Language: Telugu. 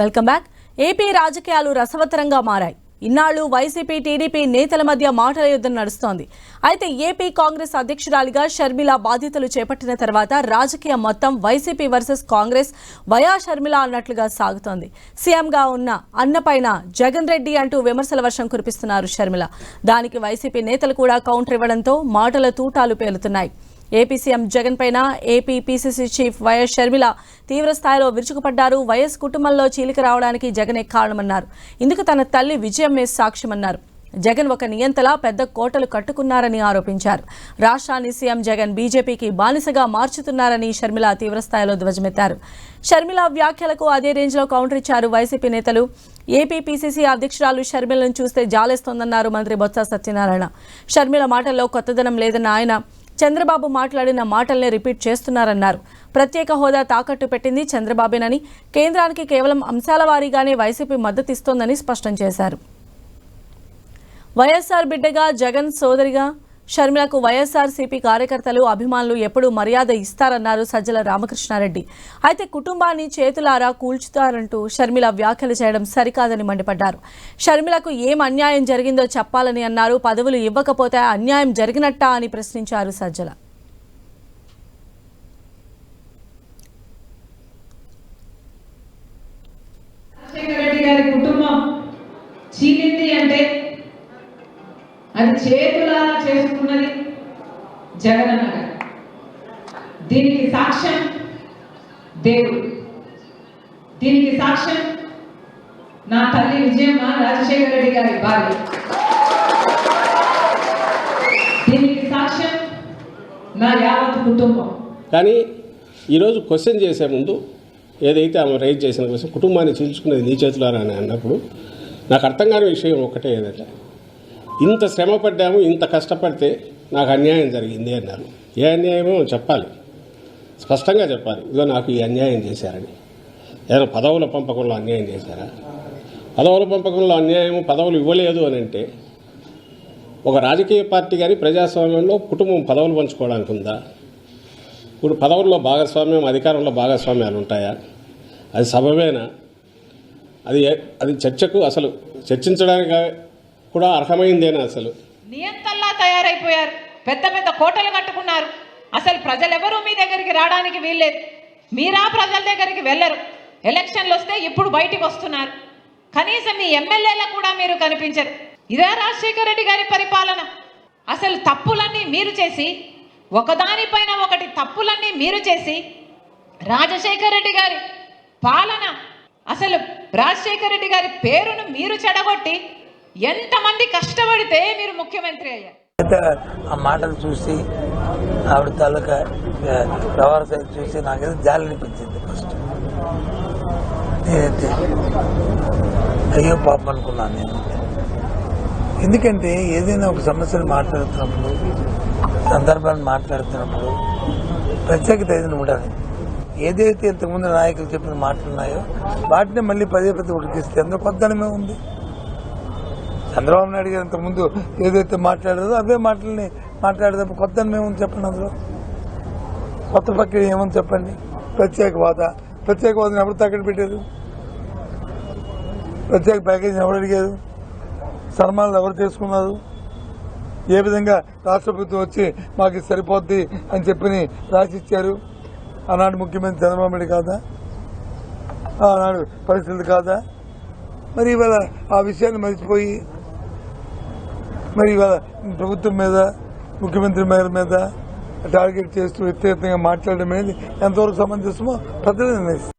Welcome back. ఏపీ రాజకీయాలు రసవత్తరంగా మారాయి. ఇన్నాళ్ళు వైసీపీ టీడీపీ నేతల మధ్య మాటల యుద్ధం నడుస్తోంది. అయితే ఏపీ కాంగ్రెస్ అధ్యక్షురాలిగా షర్మిల బాధ్యతలు చేపట్టిన తర్వాత రాజకీయం మొత్తం YCP versus Congress via Sharmila అన్నట్లుగా సాగుతోంది. సీఎంగా ఉన్న అన్నపైన జగన్ రెడ్డి అంటూ విమర్శల వర్షం కురిపిస్తున్నారు షర్మిల. దానికి వైసీపీ నేతలు కూడా కౌంటర్ ఇవ్వడంతో మాటల తూటాలు పేలుతున్నాయి. ఏపీ సీఎం జగన్ పైన AP PCC chief YS Sharmila తీవ్రస్థాయిలో విరుచుకుపడ్డారు. వైఎస్ కుటుంబంలో చీలిక రావడానికి జగనే కారణమన్నారు. ఇందుకు తన తల్లి విజయమ్మే సాక్ష్యమన్నారు. జగన్ ఒక నియంతలా పెద్ద కోటలు కట్టుకున్నారని ఆరోపించారు. రాష్ట్రాన్ని సీఎం జగన్ బీజేపీకి బానిసగా మార్చుతున్నారని షర్మిల తీవ్రస్థాయిలో ధ్వజమెత్తారు. షర్మిల వ్యాఖ్యలకు అదే రేంజ్లో కౌంటర్ ఇచ్చారు వైసీపీ నేతలు. ఏపీపీసీసీ అధ్యక్షురాలు షర్మిలను చూస్తే జాలేస్తోందన్నారు మంత్రి బొత్స సత్యనారాయణ. షర్మిల మాటల్లో కొత్తదనం లేదన్న ఆయన చంద్రబాబు మాట్లాడిన మాటల్నే రిపీట్ చేస్తున్నారన్నారు. ప్రత్యేక హోదా తాకట్టు పెట్టింది చంద్రబాబేనని కేంద్రానికి కేవలం అంశాల వారీగానే వైసీపీ మద్దతిస్తోందని స్పష్టం చేశారు. వైఎస్ఆర్ బిడ్డగా జగన్ సోదరిగా షర్మిలకు వైఎస్ఆర్సీపీ కార్యకర్తలు అభిమానులు ఎప్పుడూ మర్యాద ఇస్తారన్నారు సజ్జల రామకృష్ణారెడ్డి. అయితే కుటుంబాన్ని చేతులారా కూల్చుతారంటూ షర్మిల వ్యాఖ్యలు చేయడం సరికాదని మండిపడ్డారు. షర్మిలకు ఏం అన్యాయం జరిగిందో చెప్పాలని అన్నారు. పదవులు ఇవ్వకపోతే అన్యాయం జరిగినట్టా అని ప్రశ్నించారు సజ్జల. చీలింది అంటే అది చేతులారా చేసుకున్నది జగనన్న గారు దీనికి సాక్ష్యం దేవుడు. దీనికి సాక్ష్యం నా తల్లి విజయమ్మ రాజశేఖర రెడ్డి గారి భార్య. దీనికి సాక్ష్యం నా యావత్ కుటుంబం. కానీ ఈరోజు క్వశ్చన్ చేసే ముందు ఏదైతే ఆమె రైజ్ చేసిన క్వశ్చన్ కుటుంబాన్ని చీల్చుకునేది నీ చేతులారా అని అన్నప్పుడు నాకు అర్థం కాని విషయం ఒకటే ఏదంటే ఇంత శ్రమ పడ్డాము ఇంత కష్టపడితే నాకు అన్యాయం జరిగింది అన్నారు. ఏ అన్యాయమో చెప్పాలి. స్పష్టంగా చెప్పాలి. ఇదో నాకు ఈ అన్యాయం చేశారని. ఏదైనా పదవుల పంపకంలో అన్యాయం చేశారా? పదవుల పంపకంలో అన్యాయం పదవులు ఇవ్వలేదు అని అంటే ఒక రాజకీయ పార్టీ కానీ ప్రజాస్వామ్యంలో కుటుంబం పదవులు పంచుకోవడానికి ఉందా? ఇప్పుడు పదవుల్లో భాగస్వామ్యం అధికారంలో భాగస్వామ్యాలు ఉంటాయా? అది సభమేనా అది అది చర్చకు అసలు చర్చించడానికి కూడా అర్హమైందేనా అసలు? నియంతల్లా తయారైపోయారు. పెద్ద పెద్ద కోటలు కట్టుకున్నారు. అసలు ప్రజలెవరూ మీ దగ్గరికి రావడానికి వీల్లేదు. మీరా ప్రజల దగ్గరికి వెళ్ళరు. ఎలక్షన్లు వస్తే ఇప్పుడు బయటికి వస్తున్నారు. కనీసం మీ ఎమ్మెల్యేలకు కూడా మీరు కనిపించరు. ఇదే రాజశేఖర రెడ్డి గారి పరిపాలన. అసలు తప్పులన్నీ మీరు చేసి ఒకదానిపైన ఒకటి తప్పులన్నీ మీరు చేసి రాజశేఖర రెడ్డి గారి పాలన అసలు రాజశేఖర రెడ్డి గారి పేరును మీరు చెడగొట్టి ఎంతమంది కష్టపడితే మీరు ముఖ్యమంత్రి అయ్యారు? ఆ మాటలు చూసి ఆవిడ తాలూకా ఆ, వ్యవహార చూసి నాకేదో జాలి అనిపించింది ఫస్ట్ నేనైతే అయ్యో పాపం అనుకున్నాను నేను. ఎందుకంటే ఏదైనా ఒక సమస్యను మాట్లాడుతున్నప్పుడు సందర్భాన్ని మాట్లాడుతున్నప్పుడు ప్రత్యేకత ఏదైనా ఉండాలి. ఏదైతే ఇంతకుముందు నాయకులు చెప్పిన మాటలు ఉన్నాయో వాటిని మళ్ళీ పదే పదే ఉడికిస్తే అందులో కొత్తనమే ఉంది. చంద్రబాబు నాయుడు గారు ఇంత ముందు ఏదైతే మాట్లాడారో అదే మాటల్ని మాట్లాడదాం కొత్త ఏముంది చెప్పండి అందులో? కొత్త ప్రక్రియ ఏముంది చెప్పండి? ప్రత్యేక హోదా ప్రత్యేక హోదాని ఎవరు తగ్గట్టు పెట్టారు? ప్రత్యేక ప్యాకేజీని ఎవరు అడిగారు? సన్మానాలు ఎవరు చేసుకున్నారు? ఏ విధంగా రాష్ట్ర ప్రభుత్వం వచ్చి మాకు సరిపోద్ది అని చెప్పి రాసిచ్చారు? ఆనాడు ముఖ్యమంత్రి చంద్రబాబు నాయుడు కాదా? ఆనాడు పరిస్థితులు కాదా? మరి ఇవాళ ఆ విషయాన్ని మర్చిపోయి మరి ఇవాళ ప్రభుత్వం మీద ముఖ్యమంత్రి మేర మీద టార్గెట్ చేస్తూ వ్యక్తిగతంగా మాట్లాడడం అనేది ఎంతవరకు సమంజసమో ప్రజలు నిర్ణయిస్తారు.